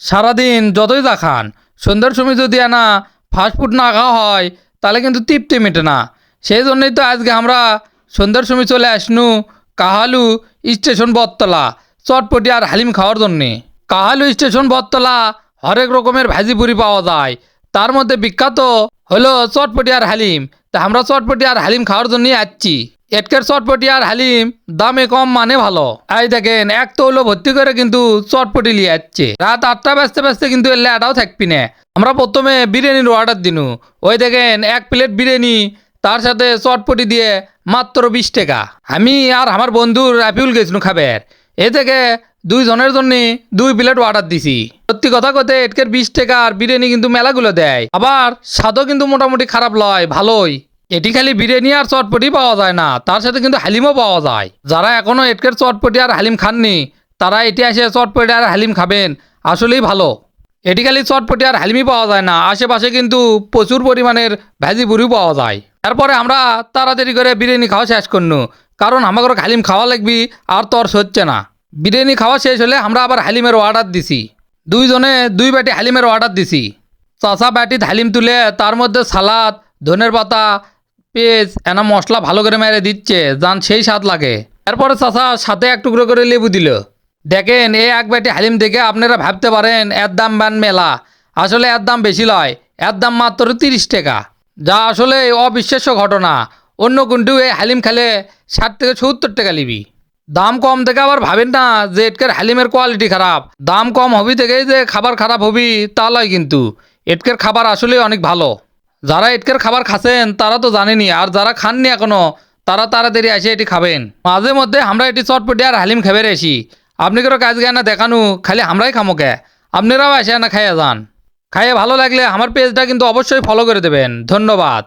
সারাদিন যতই যা খান, সন্ধ্যার সময় যদি না ফাস্টফুড না খাওয়া হয়, তাহলে কিন্তু তৃপ্তি মেটে না। সেই জন্যই তো আজকে আমরা সন্ধ্যার সময় চলে আসনু কাহালু স্টেশন বটতলা, চটপটি আর হালিম খাওয়ার জন্যে। কাহালু স্টেশন বটতলা হরেক রকমের ভাজি পুরি পাওয়া যায়। তার মধ্যে বিখ্যাত হলো চটপটি আর হালিম। তা আমরা চটপটি আর হালিম খাওয়ার জন্যই আসছি। এটকের চটপটি আর হালিম দামে কম মানে ভালো। এই দেখেন, এক তৌলো ভর্তি করে কিন্তু চটপটি লিয়ে যাচ্ছে রাত আটটা ব্যস্তে ব্যস্তে কিন্তু এলে এটাও থাকবি না। আমরা প্রথমে বিরিয়ানির অর্ডার দিনু। ওই দেখেন, এক প্লেট বিরিয়ানি, তার সাথে চটপটি দিয়ে মাত্র বিশ টাকা। আমি আর আমার বন্ধু রাফিউল গেছিনু খাবার। এ থেকে দুই জনের জন্য দুই প্লেট অর্ডার দিছি। সত্যি কথা কতে এটকের বিশ টাকা আর বিরিয়ানি কিন্তু মেলাগুলো দেয়। আবার স্বাদও কিন্তু মোটামুটি খারাপ লয়, ভালোই। এটি খালি বিরিয়ানি আর চটপটি পাওয়া যায় না। তার সাথে কিন্তু হালিমও পাওয়া যায়। যারা এখনও এটকের চটপটি আর হালিম খাননি, তারা এটি এসে চটপটি আর হালিম খাবেন। আসলেই ভালো। এটি খালি চটপটি আর হালিমই পাওয়া যায় না। আশেপাশে কিন্তু প্রচুর পরিমাণের ভেজি বুড়িও পাওয়া যায়। তারপরে আমরা তাড়াতাড়ি করে বিরিয়ানি খাওয়া শেষ করনু। কারণ আমাকে হালিম খাওয়া লাগবি আর তর হচ্ছে না। বিরিয়ানি খাওয়া শেষ হলে আমরা আবার হালিমের অর্ডার দিছি। দুইজনে দুই বাটি হালিমের অর্ডার দিছি। চাষা বাটিত হালিম তুলে তার মধ্যে সালাদ ধনের পাতা পেঁয়াজ, এনা মশলা ভালো করে মেরে দিচ্ছে যান সেই স্বাদ লাগে। এরপরে চাষা সাথে এক টুকরো করে লেবু দিল। দেখেন এই এক বাটি হালিম দেখে আপনারা ভাবতে পারেন, এর দাম বান মেলা। আসলে এর দাম বেশি লয়, এর দাম মাত্র তিরিশ টাকা। যা আসলে অবিশ্বাস্য ঘটনা। অন্য কোনটিও এই হালিম খেলে ষাট থেকে সত্তর টাকা নিবি দাম কম থেকে আবার ভাবেন না যে এটকের হালিমের কোয়ালিটি খারাপ। দাম কম হবি থেকেই যে খাবার খারাপ হবি তা লয় কিন্তু। এটকের খাবার আসলে অনেক ভালো। যারা এটকের খাবার খাচ্ছেন তারা তো জানেনি, আর যারা খাননি এখনও, তারা তাড়াতাড়ি এসে এটি খাবেন। মাঝে মধ্যে আমরা এটি চটপটি আর হালিম খেবে রেছি আপনি কেউ কাজ না দেখানু, খালি আমরাই খামোকে আপনারাও এসে না খাইয়া যান। খাইয়ে ভালো লাগলে আমার পেজটা কিন্তু অবশ্যই ফলো করে দেবেন। ধন্যবাদ।